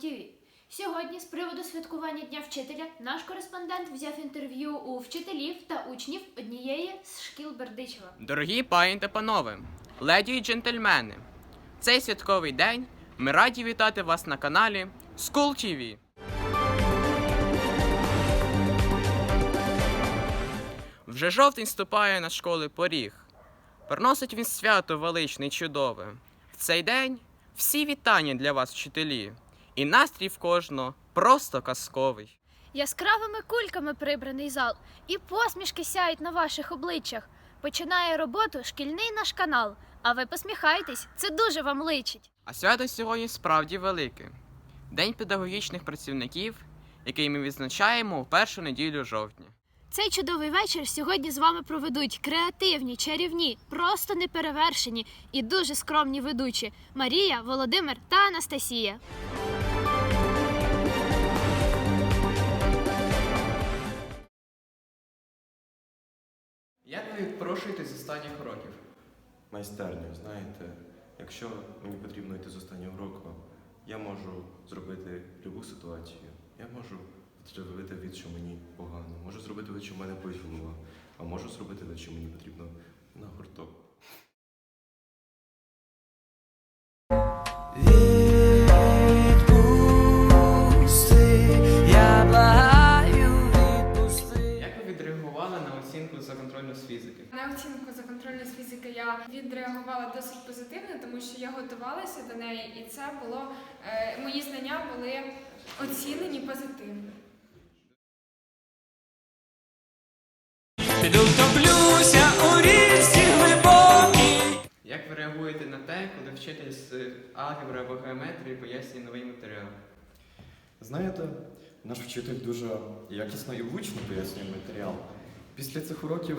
ТВ. Сьогодні, з приводу святкування Дня вчителя, наш кореспондент взяв інтерв'ю у вчителів та учнів однієї з шкіл Бердичева. Дорогі пані та панове, леді і джентльмени, в цей святковий день ми раді вітати вас на каналі School TV. Вже жовтень ступає на школи поріг. Приносить він свято величне й чудове. В цей день всі вітання для вас, вчителі, і настрій в кожного просто казковий. Яскравими кульками прибраний зал, і посмішки сяють на ваших обличчях. Починає роботу шкільний наш канал. А ви посміхайтесь, це дуже вам личить. А свято сьогодні справді велике. День педагогічних працівників, який ми відзначаємо у першу неділю жовтня. Цей чудовий вечір сьогодні з вами проведуть креативні, чарівні, просто неперевершені і дуже скромні ведучі Марія, Володимир та Анастасія. Як ви відпрошуєте з останніх уроків? майстерню. Знаєте, якщо мені потрібно йти з останнього уроку, я можу зробити любу ситуацію. Я можу зробити від, що мені погано, можу зробити від, що в мене болить голова, а можу зробити від, що мені потрібно оцінку за контрольну з фізики? На оцінку за контрольну з фізики я відреагувала досить позитивно, тому що я готувалася до неї, і це було е, мої знання були оцінені позитивно. Піду у річці глибокій. Як ви реагуєте на те, коли вчитель з алгебри або геометрії пояснює новий матеріал? Знаєте, наш вчитель дуже якісно і влучно пояснює матеріал. Після цих уроків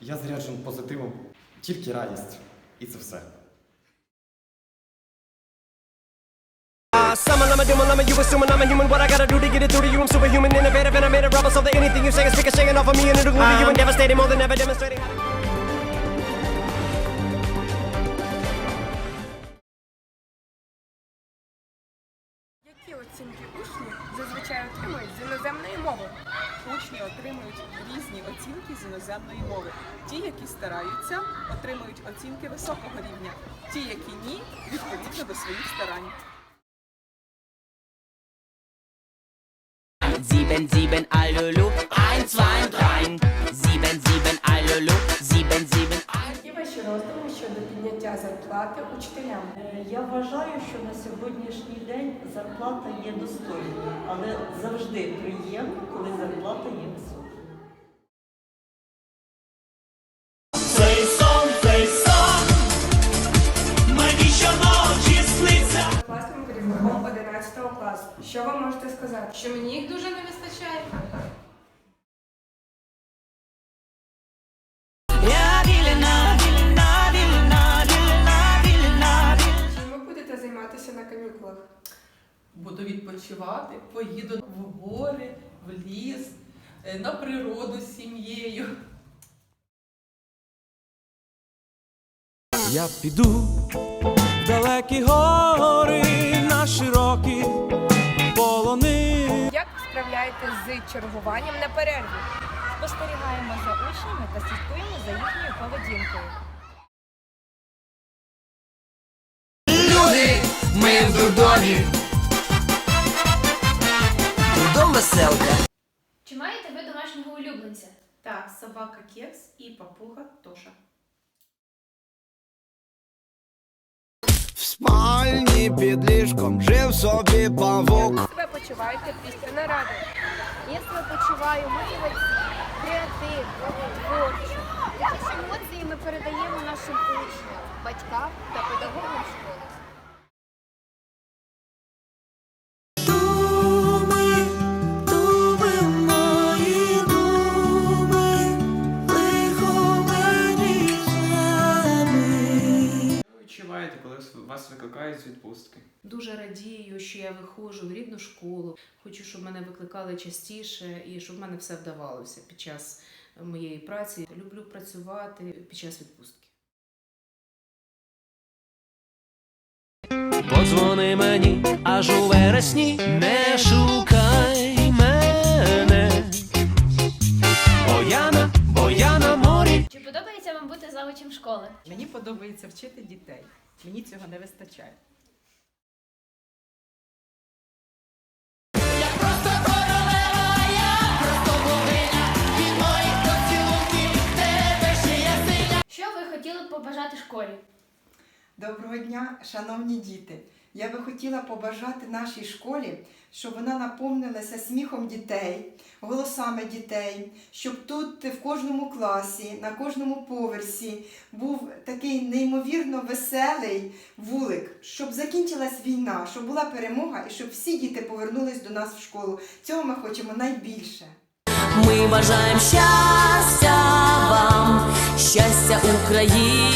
я заряджений позитивом, тільки радість. І це все. Uh, Summon, I'm a doing, I'm a you assuming I'm a human. What I gotta do to get it through to you? I'm superhuman, innovative, and I made a rubber so that anything you say is ricocheting off of me and it'll glue to you and devastating more than ever demonstrating how to. Учні зазвичай отримують з іноземної мови? Учні отримують різні оцінки з іноземної мови. Ті, які стараються, отримують оцінки високого рівня. Ті, які ні, відповідно до своїх старань. Sieben, sieben, allelu, eins, zwei, drei. Sieben, sieben, allelu, sieben, sieben, Які роздуми щодо підняття зарплати учителям? Е, Я вважаю, що на сьогоднішній день зарплата є достойною, але завжди приємно, коли зарплата є сниться. Класним керівником 11 класу. Що ви можете сказати? Що мені їх дуже не вистачає. Будете на канікулах? Буду відпочивати, поїду в гори, в ліс, е, на природу з сім'єю. Я піду в далекі гори на широкі полони. Як справляєтесь з чергуванням на перерві? Спостерігаємо за учнями та слідкуємо за їхньою поведінкою. В дурдомі. Дурдом веселка. Чи маєте ви домашнього улюбленця? Так, собака Кекс і папуга Тоша. В спальні під ліжком жив собі павук. Як себе почуваєте після наради? Я себе почуваю мотиваційно, креативно, творчо. Які ж емоції ми передаємо нашим учням, батькам та педагогам вас викликають з відпустки? Дуже радію, що я виходжу в рідну школу. Хочу, щоб мене викликали частіше і щоб в мене все вдавалося під час моєї праці. Люблю працювати під час відпустки. Подзвони мені, аж у вересні не подобається вчити дітей. Мені цього не вистачає. Що ви хотіли б побажати школі? Доброго дня, шановні діти! Я би хотіла побажати нашій школі, щоб вона наповнилася сміхом дітей, голосами дітей, щоб тут в кожному класі, на кожному поверсі був такий неймовірно веселий вулик, щоб закінчилась війна, щоб була перемога і щоб всі діти повернулись до нас в школу. Цього ми хочемо найбільше. Ми бажаємо щастя вам, щастя Україні.